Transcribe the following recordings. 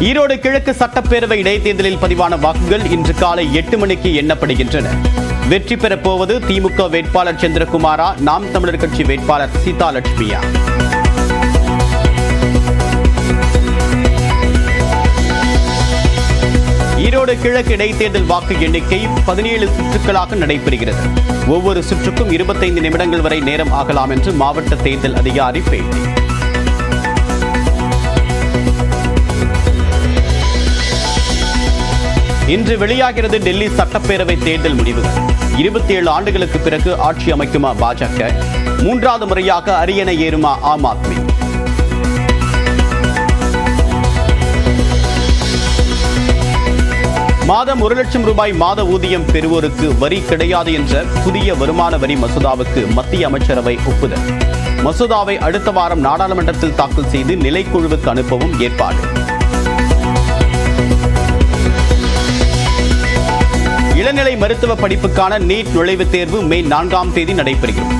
ஈரோடு கிழக்கு சட்டப்பேரவை இடைத்தேர்தலில் பதிவான வாக்குகள் இன்று காலை எட்டு மணிக்கு எண்ணப்படுகின்றன. வெற்றி பெறப் போவது திமுக வேட்பாளர் சந்திரகுமாரா நாம் தமிழர் கட்சி வேட்பாளர் சீதா லட்சுமியா ஈரோடு கிழக்கு இடைத்தேர்தல் வாக்கு எண்ணிக்கை பதினேழு சுற்றுகளாக நடைபெறுகிறது. ஒவ்வொரு சுற்றுக்கும் இருபத்தைந்து நிமிடங்கள் வரை நேரம் ஆகலாம் என்று மாவட்ட தேர்தல் அதிகாரி பேட்டி. இன்று வெளியாகிறது டெல்லி சட்டப்பேரவை தேர்தல் முடிவு. இருபத்தி ஏழு ஆண்டுகளுக்கு பிறகு ஆட்சி அமைக்குமா பாஜக? மூன்றாவது முறையாக அரியணை ஏறுமா ஆம் ஆத்மி? மாதம் ஒரு லட்சம் ரூபாய் மாத ஊதியம் பெறுவோருக்கு வரி கிடையாது என்ற புதிய வருமான வரி மசோதாவுக்கு மத்திய அமைச்சரவை ஒப்புதல். மசோதாவை அடுத்த வாரம் நாடாளுமன்றத்தில் தாக்கல் செய்து நிலைக்குழுவுக்கு அனுப்பவும் ஏற்பாடு. இளநிலை மருத்துவ படிப்புக்கான நீட் நுழைவுத் தேர்வு மே நான்காம் தேதி நடைபெறுகிறது.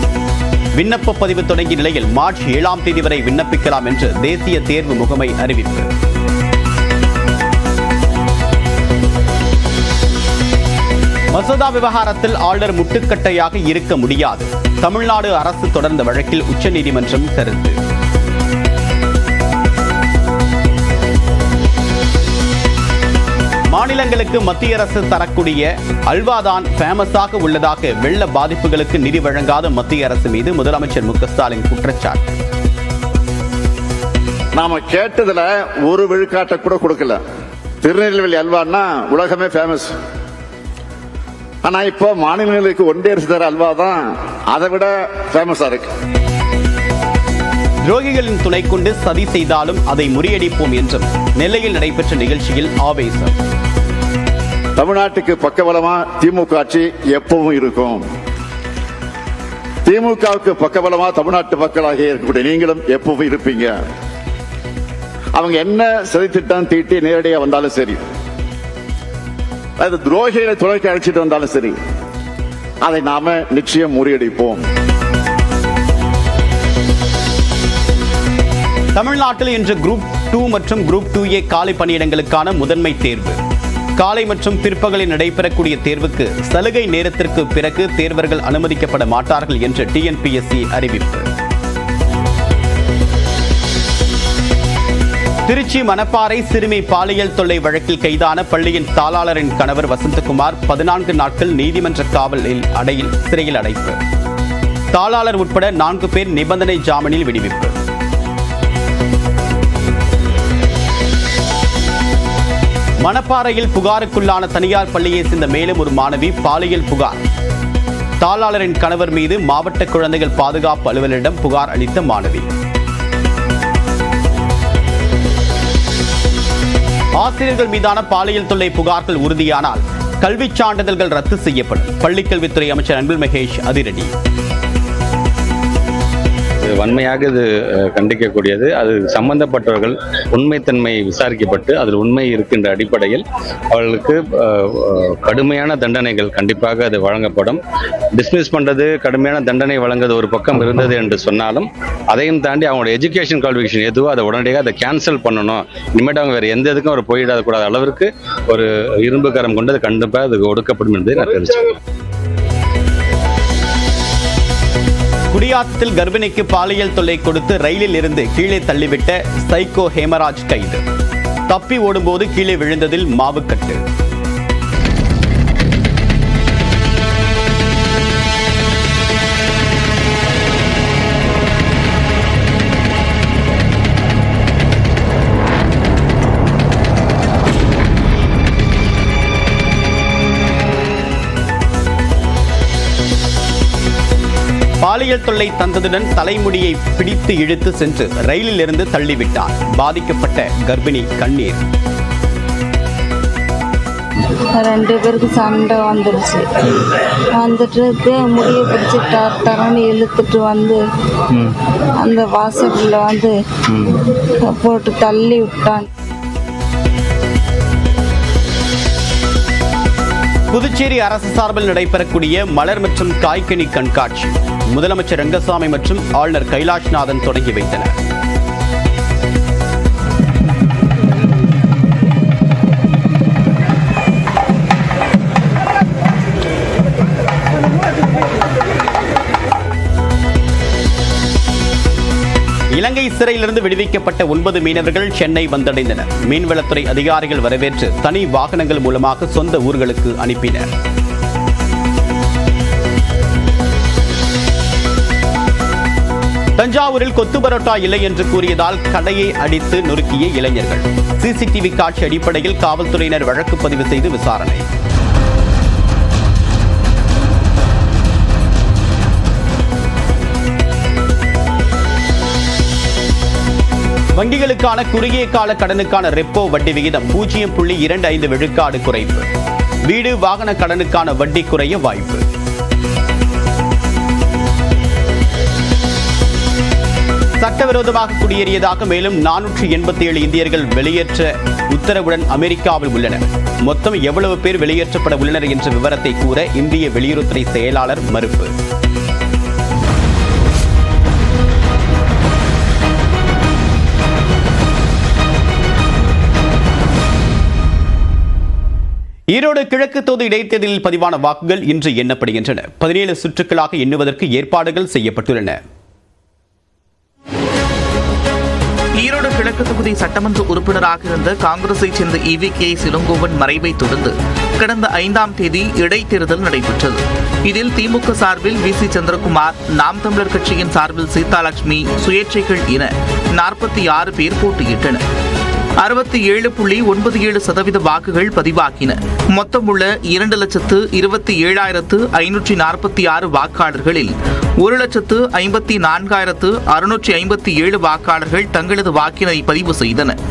விண்ணப்ப பதிவு தொடங்கிய நிலையில் மார்ச் ஏழாம் தேதி வரை விண்ணப்பிக்கலாம் என்று தேசிய தேர்வு முகமை அறிவிப்பு மசோதா விவகாரத்தில் ஆளுநர் முட்டுக்கட்டையாக இருக்க முடியாது. தமிழ்நாடு அரசு தொடர்ந்த வழக்கில் உச்சநீதிமன்றம் கருத்து. மாநிலங்களுக்கு மத்திய அரசு தரக்கூடிய அல்வாதான் ஃபேமஸாக உள்ளதாக வெள்ள பாதிப்புகளுக்கு நிதி வழங்காத மத்திய அரசு மீது முதலமைச்சர் மு ஸ்டாலின் குற்றச்சாட்டு. நாம கேட்டதுல ஒரு விழுக்காட்ட கூட கொடுக்கல. திருநெல்வேலி அல்வான்னா உலகமே ஃபேமஸ் ஆனா இப்போ மாநிலங்களுக்கு ஒன்றிய அரசு தர அல்வா தான் அதை விட ஃபேமஸா இருக்கு. துரோகிகளின் துணை கொண்டு சதி செய்தாலும் அதை முறியடிப்போம் என்றும் நெல்லையில் நடைபெற்ற நிகழ்ச்சியில் ஆவேசம். தமிழ்நாட்டுக்கு பக்கபலமா திமுக ஆட்சி எப்பவும் இருக்கும். திமுகவுக்கு பக்கபலமா தமிழ்நாட்டு மக்களாக இருக்கக்கூடிய நீங்களும் எப்பவும் இருப்பீங்க. அவங்க என்ன சதி திட்டம் தீட்டி நேரடியாக வந்தாலும் சரி அது துரோகிகளை துணைக்கு அழைச்சிட்டு வந்தாலும் சரி அதை நாம நிச்சயம் முறியடிப்போம். தமிழ்நாட்டில் இன்று குரூப் டூ மற்றும் குரூப் டூ ஏ காலி பணியிடங்களுக்கான முதன்மை தேர்வு. காலை மற்றும் பிற்பகலில் நடைபெறக்கூடிய தேர்வுக்கு சலுகை நேரத்திற்கு பிறகு தேர்வர்கள் அனுமதிக்கப்பட மாட்டார்கள் என்று டிஎன்பிஎஸ்சி அறிவிப்பு. திருச்சி மணப்பாறை சிறுமி பாலியல் தொல்லை வழக்கில் கைதான பள்ளியின் தாளாளரின் கணவர் வசந்தகுமார் பதினான்கு நாட்கள் நீதிமன்ற காவலில் அடையில் சிறையில் அடைப்பு. தாளாளர் உட்பட நான்கு பேர் நிபந்தனை ஜாமீனில் விடுவிப்பு. மணப்பாறையில் புகாருக்குள்ளான தனியார் பள்ளியை சேர்ந்த மேலும் ஒரு மாணவி பாலியல் புகார். தாளாளரின் கணவர் மீது மாவட்ட குழந்தைகள் பாதுகாப்பு அலுவலரிடம் புகார் அளித்த மாணவி. ஆசிரியர்கள் மீதான பாலியல் தொல்லை புகார்கள் உறுதியானால் கல்விச் சான்றிதழ்கள் ரத்து செய்யப்படும். பள்ளிக்கல்வித்துறை அமைச்சர் அன்பில் மகேஷ் அதிரடி. இது வன்மையாக இது கண்டிக்கக்கூடியது. அது சம்பந்தப்பட்டவர்கள் உண்மைத்தன்மை விசாரிக்கப்பட்டு அதில் உண்மை இருக்கின்ற அடிப்படையில் அவர்களுக்கு கடுமையான தண்டனைகள் கண்டிப்பாக அது வழங்கப்படும். டிஸ்மிஸ் பண்ணுறது கடுமையான தண்டனை வழங்குறது ஒரு பக்கம் இருந்தது என்று சொன்னாலும் அதையும் தாண்டி அவங்களோட எஜுகேஷன் குவாலிஃபிகேஷன் எதுவோ அதை உடனடியாக அதை கேன்சல் பண்ணணும். இனிமேட்டு அவங்க வேறு எந்த இதுக்கும் அவர் போயிடாத கூடாத அளவிற்கு ஒரு இரும்பு கரம் கொண்டு அது கண்டிப்பாக அது ஒடுக்கப்படும் என்பதை நான் தெரிவிச்சுக்கிறேன். குடியாத்தத்தில் கர்ப்பிணிக்கு பாலியல் தொல்லை கொடுத்து ரயிலில் இருந்து கீழே தள்ளிவிட்ட சைக்கோ ஹேமராஜ் கைது. தப்பி ஓடும்போது கீழே விழுந்ததில் மாவுக்கட்டு. பாலியல் தொல்லை தந்ததுடன் தலைமுடியை பிடித்து இழுத்து சென்று ரயிலில் இருந்து தள்ளிவிட்டார். பாதிக்கப்பட்ட கர்ப்பிணி கண்ணீர். ரெண்டு பேருக்கு சண்டை வந்துடுச்சு வந்துட்டு முடியை பிடிச்சி டர் டரன்னு இழுத்துட்டு வந்து அந்த வாசலில் வந்து போட்டு தள்ளி விட்டான். புதுச்சேரி அரசு சார்பில் நடைபெறக்கூடிய மலர் மற்றும் காய்கனி கண்காட்சி. முதலமைச்சர் ரங்கசாமி மற்றும் ஆளுநர் கைலாஷ்நாதன் தொடங்கி வைத்தனர். இலங்கை சிறையிலிருந்து விடுவிக்கப்பட்ட ஒன்பது மீனவர்கள் சென்னை வந்தடைந்தனர். மீன்வளத்துறை அதிகாரிகள் வரவேற்று தனி வாகனங்கள் மூலமாக சொந்த ஊர்களுக்கு அனுப்பினர். தஞ்சாவூரில் கொத்து பரோட்டா இல்லை என்று கூறியதால் கடையை அடித்து நொறுக்கிய இளைஞர்கள். சிசிடிவி காட்சி அடிப்படையில் காவல்துறையினர் வழக்கு பதிவு செய்து விசாரணை. வங்கிகளுக்கான குறுகிய கால கடனுக்கான ரெப்போ வட்டி விகிதம் பூஜ்ஜியம் புள்ளி இரண்டு ஐந்து விழுக்காடு குறைப்பு. வீடு வாகன கடனுக்கான வட்டி குறைய வாய்ப்பு. சட்டவிரோதமாக குடியேறியதாக மேலும் நானூற்றி எண்பத்தி ஏழு இந்தியர்கள் வெளியேற்ற உத்தரவுடன் அமெரிக்காவில் உள்ளனர். மொத்தம் எவ்வளவு பேர் வெளியேற்றப்பட உள்ளனர் என்ற விவரத்தை கூற இந்திய வெளியுறவுத்துறை செயலாளர் மறுப்பு. ஈரோடு கிழக்கு தொகுதி இடைத்தேர்தலில் பதிவான வாக்குகள் இன்று எண்ணப்படுகின்றன. பதினேழு சுற்றுக்களாக எண்ணுவதற்கு ஏற்பாடுகள் செய்யப்பட்டுள்ளன. ஈரோடு கிழக்கு தொகுதி சட்டமன்ற உறுப்பினராக இருந்த காங்கிரஸைச் சேர்ந்த இவி கே சிலங்கோவன் மறைவை தொடர்ந்து கடந்த ஐந்தாம் தேதி இடைத்தேர்தல் நடைபெற்றது. இதில் திமுக சார்பில் வி சி சந்திரகுமார் நாம் தமிழர் கட்சியின் சார்பில் சீதாலட்சுமி சுயேட்சைகள் என நாற்பத்தி ஆறு பேர் போட்டியிட்டனர். அறுபத்தி ஏழு புள்ளி ஒன்பது ஏழு சதவீத வாக்குகள் பதிவாகின. மொத்தமுள்ள இரண்டு லட்சத்து இருபத்தி ஏழாயிரத்து ஐநூற்றி நாற்பத்தி ஆறு வாக்காளர்களில் ஒரு லட்சத்து ஐம்பத்தி நான்காயிரத்து அறுநூற்றி ஐம்பத்தி ஏழு வாக்காளர்கள் தங்களது வாக்கினை பதிவு செய்தனர்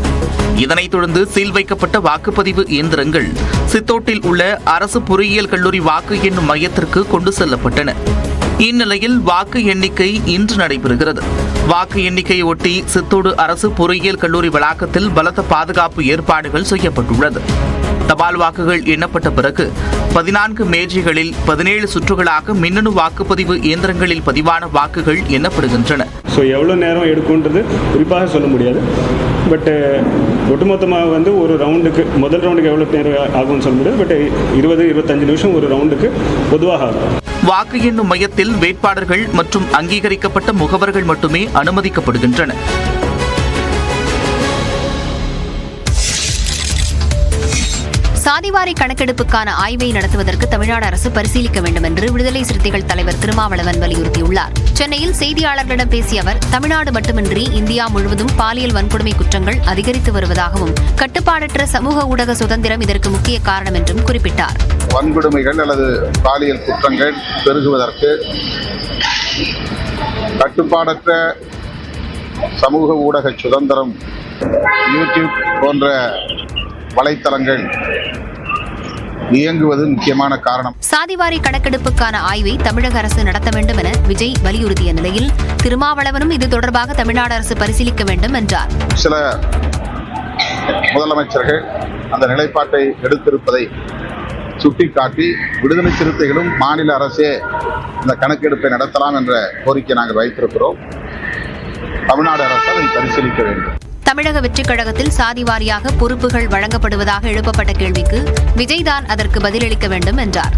இதனைத் தொடர்ந்து சீல் வைக்கப்பட்ட வாக்குப்பதிவு இயந்திரங்கள் சித்தோட்டில் உள்ள அரசு பொறியியல் கல்லூரி வாக்கு எண்ணும் மையத்திற்கு கொண்டு செல்லப்பட்டன. இந்நிலையில் வாக்கு எண்ணிக்கை இன்று நடைபெறுகிறது. வாக்கு எண்ணிக்கையை ஒட்டி சித்தோடு அரசு பொறியியல் கல்லூரி வளாகத்தில் பலத்த பாதுகாப்பு ஏற்பாடுகள் செய்யப்பட்டுள்ளது. தபால் வாக்குகள் எண்ணப்பட்ட பிறகு பதினான்கு மேஜைகளில் பதினேழு சுற்றுகளாக மின்னணு வாக்குப்பதிவு இயந்திரங்களில் பதிவான வாக்குகள் எண்ணப்படுகின்றன. ஸோ எவ்வளோ நேரம் எடுக்கும்ன்றது குறிப்பாக சொல்ல முடியாது. பட்டு ஒட்டுமொத்தமாக வந்து ஒரு ரவுண்டுக்கு முதல் ரவுண்டுக்கு எவ்வளோ நேரம் ஆகும்னு சொல்ல முடியாது. பட் இருபது இருபத்தஞ்சு நிமிஷம் ஒரு ரவுண்டுக்கு பொதுவாக ஆகும். வாக்கு எண்ணும் மையத்தில் வேட்பாளர்கள் மற்றும் அங்கீகரிக்கப்பட்ட முகவர்கள் மட்டுமே அனுமதிக்கப்படுகின்றனர் சாதிவாரி கணக்கெடுப்புக்கான ஆய்வை நடத்துவதற்கு தமிழ்நாடு அரசு பரிசீலிக்க வேண்டும் என்று விடுதலை சிறுத்தைகள் தலைவர் திருமாவளவன் வலியுறுத்தியுள்ளார். சென்னையில் செய்தியாளர்களிடம் பேசிய அவர் தமிழ்நாடு மட்டுமின்றி இந்தியா முழுவதும் பாலியல் வன்கொடுமை குற்றங்கள் அதிகரித்து வருவதாகவும் கட்டுப்பாடற்ற சமூக ஊடக சுதந்திரம் இதற்கு முக்கிய காரணம் என்றும் குறிப்பிட்டார். வன்கொடுமைகள் அல்லது பாலியல் குற்றங்கள் பெருகுவதற்கு கட்டுப்பாடற்ற சமூக ஊடக சுதந்திரம் யூடியூப் போன்ற வலைத்தளங்கள் இயங்குவது முக்கியமான காரணம். சாதிவாரி கணக்கெடுப்புக்கான ஆய்வை தமிழக அரசு நடத்த வேண்டும் என விஜய் வலியுறுத்திய நிலையில் திருமாவளவனும் இது தொடர்பாக தமிழ்நாடு அரசு பரிசீலிக்க வேண்டும் என்றார். சில முதலமைச்சர்கள் அந்த நிலைப்பாட்டை எடுத்திருப்பதை சுட்டிக்காட்டி விடுதலை சிறுத்தைகளும் மாநில அரசே இந்த கணக்கெடுப்பை நடத்தலாம் என்ற கோரிக்கை நாங்கள் வைத்திருக்கிறோம். தமிழ்நாடு அரசு அதை பரிசீலிக்க வேண்டும். தமிழக வெற்றிக் கழகத்தில் சாதி வாரியாக பொறுப்புகள் வழங்கப்படுவதாக எழுப்பப்பட்ட கேள்விக்கு விஜய்தான் அதற்கு பதிலளிக்க வேண்டும் என்றார்.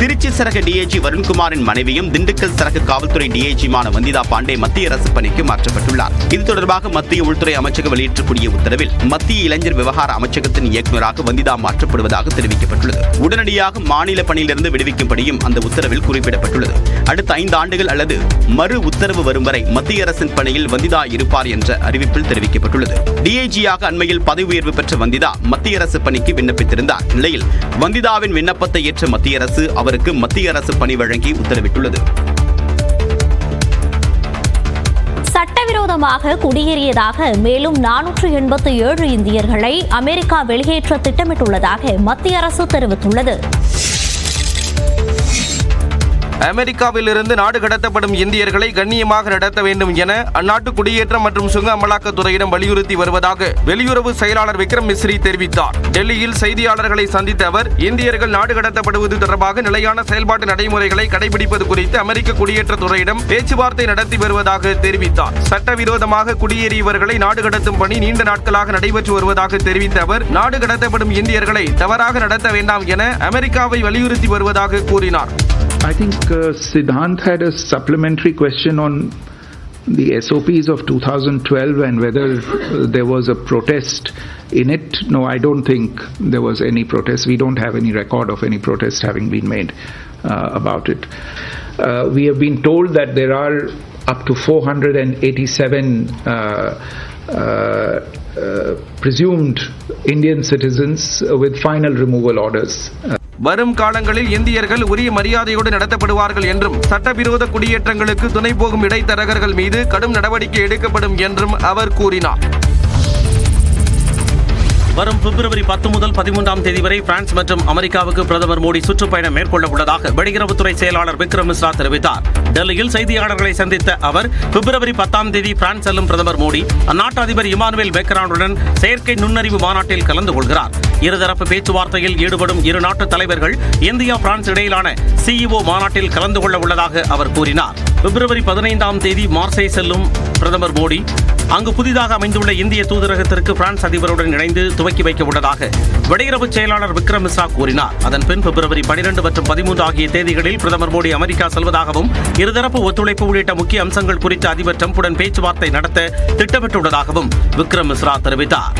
திருச்சி சரக டிஐஜி வருண்குமாரின் மனைவியும் திண்டுக்கல் சரக காவல்துறை டிஐஜியுமான வந்திதா பாண்டே மத்திய அரசு பணிக்கு மாற்றப்பட்டுள்ளார். இது தொடர்பாக மத்திய உள்துறை அமைச்சகம் வெளியிட்டக்கூடிய உத்தரவில் மத்திய இளைஞர் விவகார அமைச்சகத்தின் இயக்குநராக வந்திதா மாற்றப்படுவதாக தெரிவிக்கப்பட்டுள்ளது. உடனடியாக மாநில பணியிலிருந்து விடுவிக்கும்படியும் அந்த உத்தரவில் குறிப்பிடப்பட்டுள்ளது. அடுத்த ஐந்து ஆண்டுகள் அல்லது மறு உத்தரவு வரும் வரை மத்திய அரசின் பணியில் வந்திதா இருப்பார் என்ற அறிவிப்பில் தெரிவிக்கப்பட்டுள்ளது. டிஐஜியாக அண்மையில் பதவி உயர்வு பெற்ற வந்திதா மத்திய அரசு பணிக்கு விண்ணப்பித்திருந்தார். நிலையில் வந்திதாவின் விண்ணப்பத்தை ஏற்ற மத்திய அரசு அவருக்கு மத்திய அரசு பணி வழங்கி உத்தரவிட்டுள்ளது. சட்டவிரோதமாக குடியேறியதாக மேலும் நானூற்று எண்பத்தி ஏழு இந்தியர்களை அமெரிக்கா வெளியேற்ற திட்டமிட்டுள்ளதாக மத்திய அரசு தெரிவித்துள்ளது. அமெரிக்காவிலிருந்து நாடு கடத்தப்படும் இந்தியர்களை கண்ணியமாக நடத்த வேண்டும் என அந்நாட்டு குடியேற்றம் மற்றும் சுங்க அமலாக்கத்துறையிடம் வலியுறுத்தி வருவதாக வெளியுறவு செயலாளர் விக்ரம் மிஸ்ரி தெரிவித்தார். டெல்லியில் செய்தியாளர்களை சந்தித்த அவர் இந்தியர்கள் நாடு கடத்தப்படுவது தொடர்பாக நிலையான செயல்பாட்டு நடைமுறைகளை கடைபிடிப்பது குறித்து அமெரிக்க குடியேற்றத்துறையிடம் பேச்சுவார்த்தை நடத்தி வருவதாக தெரிவித்தார். சட்டவிரோதமாக குடியேறியவர்களை நாடு கடத்தும் பணி நீண்ட நாட்களாக நடைபெற்று வருவதாக தெரிவித்த அவர் நாடு கடத்தப்படும் இந்தியர்களை தவறாக நடத்த வேண்டாம் என அமெரிக்காவை வலியுறுத்தி வருவதாக கூறினார். I think uh, Siddhant had a supplementary question on the SOPs of 2012 and whether uh, there was a protest in it. No, I don't think there was any protest. We don't have any record of any protest having been made uh, about it. Uh, we have been told that there are up to 487 uh, uh, uh, presumed Indian citizens with final removal orders. வரும் காலங்களில் இந்தியர்கள் உரிய மரியாதையோடு நடத்தப்படுவார்கள் என்றும் சட்டவிரோத குடியேற்றங்களுக்கு துணை போகும் இடைத்தரகர்கள் மீது கடும் நடவடிக்கை எடுக்கப்படும் என்றும் அவர் கூறினார். வரும் பிப்ரவரி பத்து முதல் பதிமூன்றாம் தேதி வரை பிரான்ஸ் மற்றும் அமெரிக்காவுக்கு பிரதமர் மோடி சுற்றுப்பயணம் மேற்கொள்ள உள்ளதாக வெளியுறவுத்துறை செயலாளர் விக்ரம் மிஸ்ரா தெரிவித்தார். டெல்லியில் செய்தியாளர்களை சந்தித்த அவர் பிப்ரவரி பத்தாம் தேதி பிரான்ஸ் செல்லும் பிரதமர் மோடி அந்நாட்டு அதிபர் இமானுவேல் மேக்ரானுடன் செயற்கை நுண்ணறிவு மாநாட்டில் கலந்து கொள்கிறார். இருதரப்பு பேச்சுவார்த்தையில் ஈடுபடும் இரு நாட்டு தலைவர்கள் இந்தியா பிரான்ஸ் இடையிலான சிஇஓ மாநாட்டில் கலந்து கொள்ள உள்ளதாக அவர் கூறினார். பிப்ரவரி பதினைந்தாம் தேதி மார்சே செல்லும் பிரதமர் மோடி. அங்கு புதிதாக அமைந்துள்ள இந்திய தூதரகத்திற்கு பிரான்ஸ் அதிபருடன் இணைந்து துவக்கி வைக்க உள்ளதாக வெளியுறவு செயலாளர் விக்ரம் மிஸ்ரா கூறினார். அதன் பின் பிப்ரவரி பனிரெண்டு மற்றும் பதிமூன்று ஆகிய தேதிகளில் பிரதமர் மோடி அமெரிக்கா செல்வதாகவும் இருதரப்பு ஒத்துழைப்பு உள்ளிட்ட முக்கிய அம்சங்கள் குறித்து அதிபர் டிரம்புடன் பேச்சுவார்த்தை நடத்த திட்டமிட்டுள்ளதாகவும் விக்ரம் மிஸ்ரா தெரிவித்தார்.